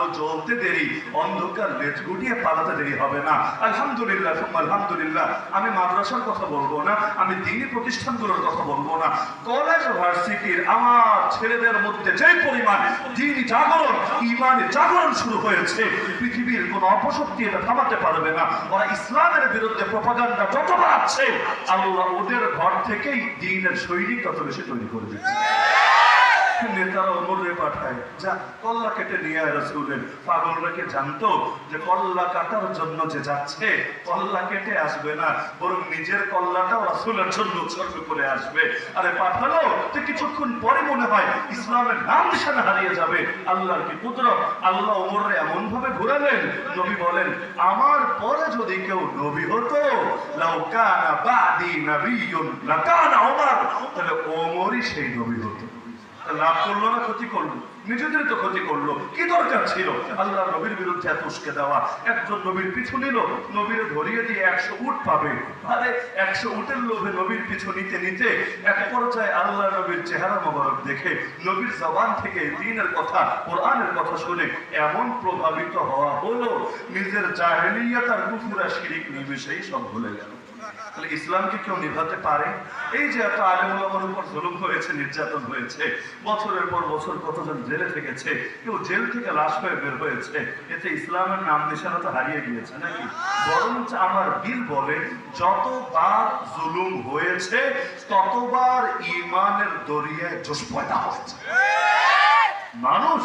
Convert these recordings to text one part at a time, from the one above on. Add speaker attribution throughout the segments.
Speaker 1: আলো জ্বলতে দেরি, অন্ধকার লেজ গুটিয়ে পালাতে দেরি হবে না। আলহামদুলিল্লাহ আলহামদুলিল্লাহ। আমি মাদ্রাসার কথা বলব না, আমি দিনী প্রতিষ্ঠানগুলোর কথা বলব না। কলেজ ভার্সিটির আমার ছেলেদের মধ্যে যে পরিমাণ দিন জাগরণ ইমানের জাগরণ শুরু হয়েছে, পৃথিবীর কোন অপশক্তি এটা থামাতে পারবে না। ওরা ইসলামের বিরুদ্ধে প্রপাগান্ডা যত বাড়াচ্ছে, আল্লাহ ওদের ঘর থেকেই দিনের সৈনিক তত বেশি তৈরি করে দিচ্ছে। নেতারা অমরে পাঠায়। যা কল্লা কেটে নিয়ে আয় রসুলের। জানতো যে কল্লা কাটার জন্য যে যাচ্ছে, কল্লা কেটে আসবে না, বরং নিজের কল্লাটাও রসুলের জন্য উৎসর্গ করে আসবে। আরে পাঠালো, তো কিছুক্ষণ পরে মনে হয় ইসলামের নাম নিশানা হারিয়ে যাবে। আল্লাহর কি পুত্র আল্লাহ ওমরে এমন ভাবে ঘুরালেন, নবী বলেন, আমার পরে যদি কেউ নবী হতো লাউকানা বাদি নবিয়ুন, লাকানা ওমর তাহলে ওমরই সেই নবী হতো। লাভ করল না, ক্ষতি করল? নিজেদের তো ক্ষতি করল। কি দরকার ছিল? আল্লাহ নবীর বিরুদ্ধে এত উস্কে দেওয়া। একজন নবীর পিছু নিল, নবীর ধরিয়ে দিয়ে একশো উট পাবে। আরে, একশো উটের লোভে নবীর পিছু নিতে নিতে এক পর্যায়ে আল্লাহ নবীর চেহারা মোবারক দেখে নবীর জবান থেকে দিনের কথা, কোরআনের কথা শুনে এমন প্রভাবিত হওয়া হলো, নিজের জাহেলিয়াত তার কুফুরা শিরিক নিমিশেই সব ভুলে গেল। তাহলে ইসলামকে কেউ নিভাতে পারে? এই যে এত আলিমুল্লাহর উপর জুলুম হয়েছে, নির্যাতন হয়েছে, বছরের পর বছর কতজন জেলে থেকেছে, কেউ জেল থেকে লাশ হয়ে বের হয়েছে, এতে ইসলামের নাম নিশানা তো হারিয়ে গিয়েছে নাকি? বরঞ্চ আমার দিল বলে, যতবার জুলুম হয়েছে, ততবার ইমানের দরিয়ায় জোশ পয়দা হয়েছে। মানুষ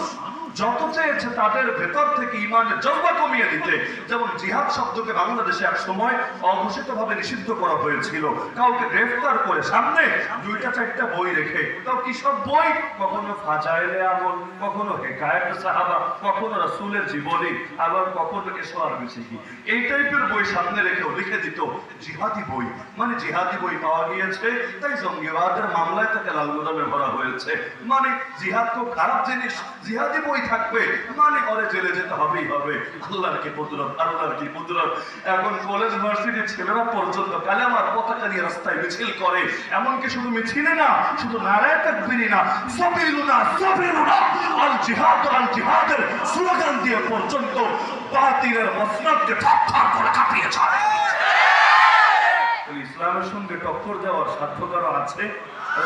Speaker 1: যত চেয়েছে তাদের ভেতর থেকে ইমানের জজ্বা কমিয়ে দিতে। যেমন জিহাদ শব্দকে বাংলাদেশে এক সময় অঘোষিত ভাবে নিষিদ্ধ করা হয়েছিল। কাউকে গ্রেফতার করে সামনে দুইটা চারটা বই রেখে, তাও কি সব বই? কখনো ফাজাইলে আমল, কখনো হেকায়ত সাহাবা, কখনো রাসূলের জীবনী, আবার কখনো এসোয়ার বিসিকি এই টাইপের বই সামনে রেখেও লিখে দিত জিহাদি বই। মানে জিহাদি বই পাওয়া গিয়েছে, তাই জঙ্গিবাদের মামলায় তাকে লাল গোদামে ভরা হয়েছে। মানে জিহাদ তো খারাপ জিনিস, জিহাদি বই থাকবে মানে ওরে জেলে যেতে হবেই হবে। আল্লাহর কি কুদরত, আল্লাহর কি কুদরত? এখন কলেজ ভার্সিটির ছেলেরা পর্যন্ত কালেমার পতাকা নিয়ে রাস্তায় মিছিল করে। এমনকি শুধু মিছিলে না, শুধু নারায় তাকবিরি না, সবিলুনা সবিলুনা আল জিহাদ আল জিহাদের স্লোগান দিয়ে পর্যন্ত বাতিলের মসনদকে ঠাক ঠাক করে কাঁপিয়ে ছাড়ে ইসলামের সঙ্গে টক্কর দেওয়ার সাধ্য কারও আছে। আর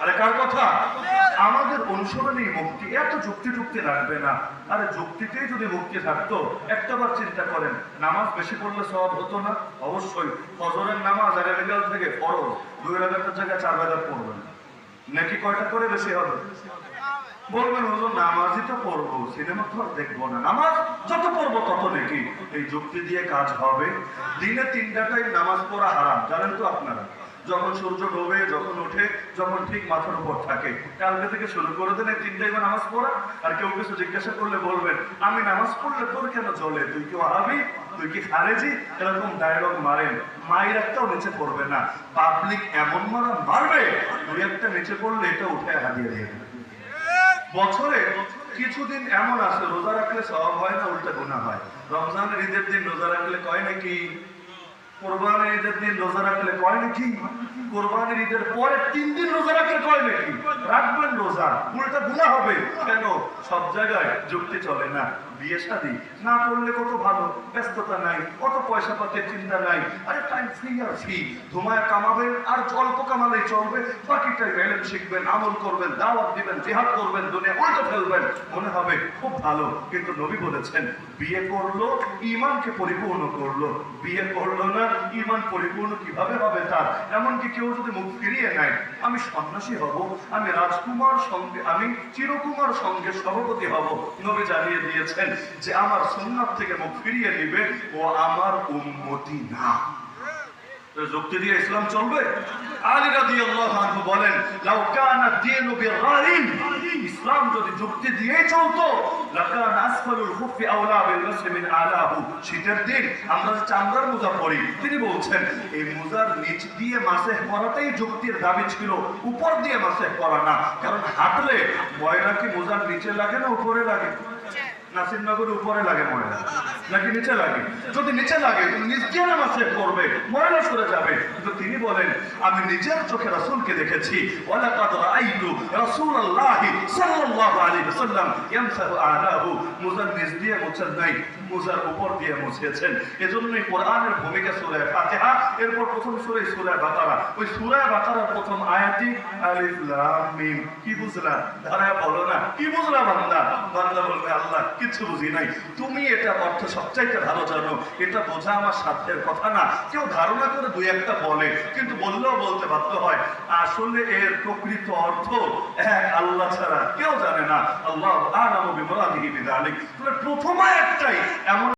Speaker 1: আরে আমাদের অনুসরণেই মুক্তি, এত যুক্তি টুক্তি লাগবে না। আরে যুক্তিতেই যদি মুক্তি থাকতো একটা বার চিন্তা করেন, নামাজ বেশি পড়লে সব হতো না? অবশ্যই, ফজরের নামাজ আগামীকাল থেকে ফরজ, দুই রাগাতের জায়গায় চার রাগাত পড়বেন। নাকি কয়টা করে বেশি হবে? বলবেন নামাজই তো সিনেমা তো আর দেখব না। নামাজ যত তত নাকি। এই যুক্তি দিয়ে কাজ হবে। দিনে তিনটা টাইম নামাজ পড়া হারাম, জানেন তো আপনারা? যখন সূর্য ডোবে, যখন ওঠে, যখন ঠিক মাথার উপর থাকে। কালকে থেকে শুরু করে দেন এই তিনটাই নামাজ পড়া, আর কেউ কিছু জিজ্ঞাসা করলে বলবেন, আমি নামাজ পড়লে তোর কেন চলে তুই কি আহাবি তুই কি খারেজি? এরকম ডায়লগ মারেন। মায়ের একটাও নিচে পড়বে না। পাবলিক এমন মারা মারবে, দুই একটা নিচে পড়লে এটা উঠে হারিয়ে দিয়ে বছরে কিছুদিন এমন আছে, রোজা রাখলে সব হয় না, উল্টা গুণা হয়। রমজানের ঈদের দিন রোজা রাখলে কয় নাকি কোরবানের ঈদের দিন রোজা রাখলে কয় নাকি? কোরবানের ঈদের পরে তিন দিন রোজা রাখলে কয় নাকি? রাখবেন রোজা, উল্টা হবে। কেন? সব জায়গায় যুক্তি চলে না। বিয়ে শাদী না করলে কত ভালো? ব্যস্ততা নাই, কত পয়সা চিন্তা নাই। আরে টাইম ফ্রি আর ফ্রি ধুমায় কামাবেন, আর অল্প চলবে। শিখবেন, আমল করবেন, দাওয়াত দিবেন, জিহাদ করবেন, দুনিয়া উল্টো ফেলবেন। মনে হবে খুব ভালো। কিন্তু নবী বলেছেন, বিয়ে করল ইমানকে পরিপূর্ণ করল। বিয়ে করল না ইমান পরিপূর্ণ কীভাবে হবে তার? এমনকি কেউ যদি মুখ ফিরিয়ে নেয়, আমি সন্ন্যাসী হব, আমি রাজকুমার সঙ্গে, আমি চিরকুমার সঙ্গে সভাপতি হব। নবী জানিয়ে দিয়েছেন যে, আমার সুন্নাত থেকে মুখ ফিরিয়ে নিবে ও আমার উন্মতি না। যুক্তি দিয়ে ইসলাম চলবে? আলী রাদিয়াল্লাহু আনহু বলেন, লাউ কানা দীনু বিরাইন ইসলাম যদি যুক্তি দিয়ে চলতো, লাকান আসফালুল খুফি আওলা বিল মাসহি মিন আলাহু। শীতের দিন আমরা চামড়ার মোজা পরি। তিনি বলছেন, এই মোজার নিচ দিয়ে মাসেহ করাটাই যুক্তির দাবি ছিল, উপর দিয়ে মাসেহ করা না। কারণ হাঁটলে ময়লা কি মোজার নিচে লাগে না উপরে লাগে? নাসিরনগর উপরে লাগে ময়লা নাকি নিচে লাগে? যদি নিচে লাগে, তুমি নামাজ শেষ করবে ময়লা সরে যাবে। কিন্তু তিনি বলেন, আমি নিজের চোখে রাসূলকে দেখেছি। রাআইতু সাল্লাল্লাহু আলাইহি ওয়াসাল্লাম ইয়ামসাহু আলাহু। মুজার নিচ দিয়ে মুছেন নাই, মুজার উপর দিয়ে মুছেছেন। এজন্যই কোরআনের ভূমিকা সূরা ফাতিহা, এরপর প্রথম সূরা সূরা বাকারা। ওই সূরা বাকারার প্রথম আয়াতই আলিফ লাম মিম। কি বুঝলা? ধারা বলো না, কি বুঝলা বান্দা? বান্দা বলবে, আল্লাহ কিছু বুঝি নাই। তুমি এটা অর্থ সবচাইতে ভালো জানো, এটা বোঝা আমার সাধ্যের কথা না। কেউ ধারণা করে দুই একটা বলে, কিন্তু বললেও বলতে বাধ্য হয়। আসলে এর প্রকৃত অর্থ এক আল্লাহ ছাড়া কেউ জানে না। আল্লাহ আর আমি বিমলা দিহি তবে প্রথমে একটাই, এমন